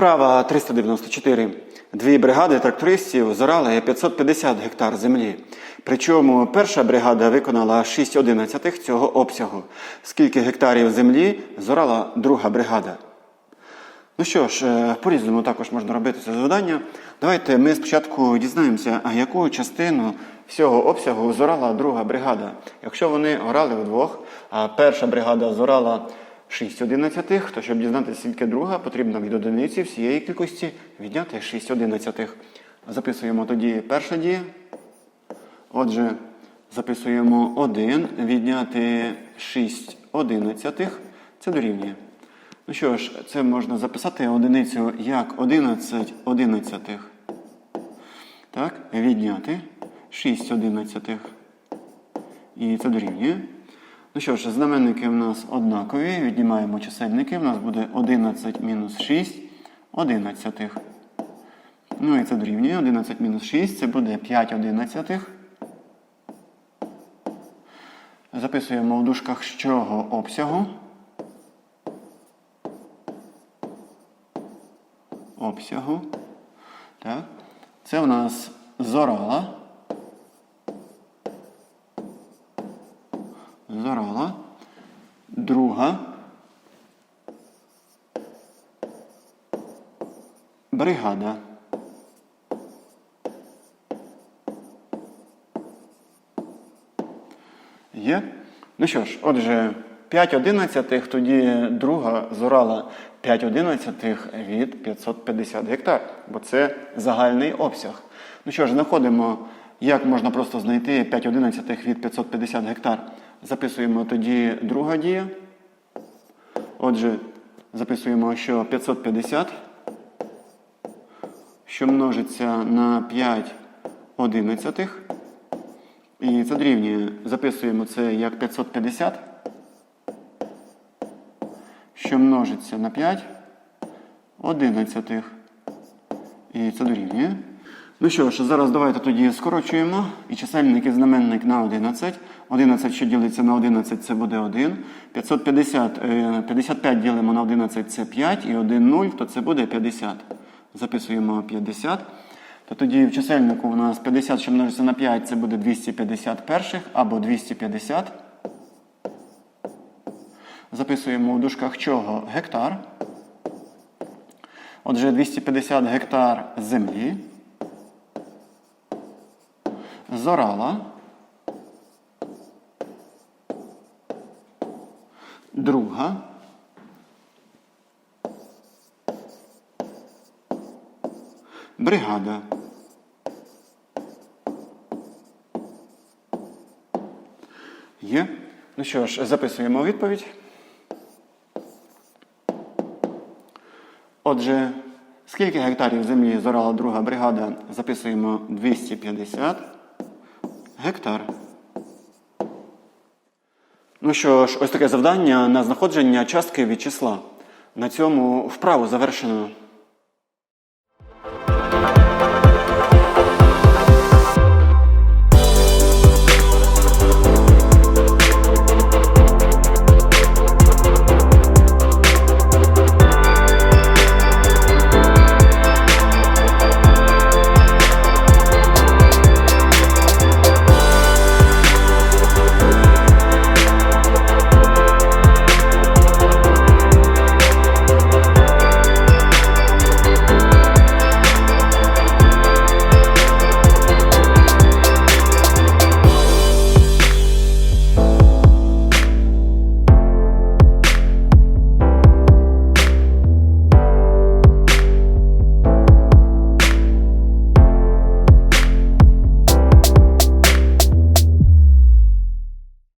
Вправа 394. Дві бригади трактористів зорали 550 гектар землі. Причому перша бригада виконала 6 одинадцятих цього обсягу. Скільки гектарів землі зорала друга бригада? Ну що ж, е, по-різному також можна робити це завдання. Давайте ми спочатку дізнаємося, а яку частину всього обсягу зорала друга бригада. Якщо вони орали вдвох, а перша бригада зорала 6 одинадцятих, то щоб дізнатися, скільки друга, потрібно від одиниці всієї кількості відняти 6 одинадцятих. Записуємо тоді перша дія. Отже, записуємо 1, відняти 6 одинадцятих. Це дорівнює. Ну що ж, це можна записати одиницю як 11 одинадцятих. Так, відняти 6 одинадцятих. І це дорівнює. Ну що ж, знаменники в нас однакові. Віднімаємо чисельники. У нас буде 11 мінус 6 одинадцятих. Ну і це дорівнює. 11 мінус 6 це буде 5 одинадцятих. Записуємо в дужках з чого обсягу. Обсягу. Так. Це у нас зорала. Зорала. Друга. Бригада. Є? Ну що ж, отже, 5 одинадцятих, тоді друга зорала 5 одинадцятих від 550 гектар, бо це загальний обсяг. Ну що ж, знаходимо, як можна просто знайти 5 одинадцятих від 550 гектар. Записуємо тоді друга дія. Отже, записуємо, що 550, що множиться на 5 одинадцятих. І це дорівнює. Записуємо це як 550, що множиться на 5 одинадцятих. І це дорівнює. Ну що ж, зараз давайте тоді скорочуємо. І чисельник і знаменник на 11. 11, що ділиться на 11, це буде 1. 550, е, 55 ділимо на 11, це 5. І 1 0, то це буде 50. Записуємо 50. То тоді в чисельнику у нас 50, що множиться на 5, це буде 250 перших або 250. Записуємо в дужках чого гектар. Отже, 250 гектар землі. Зорала. Друга. Бригада. Є. Ну що ж, записуємо відповідь. Отже, скільки гектарів землі зорала друга бригада? Записуємо 250 гектар. Ну що ж, ось таке завдання на знаходження частки від числа. На цьому вправу завершено.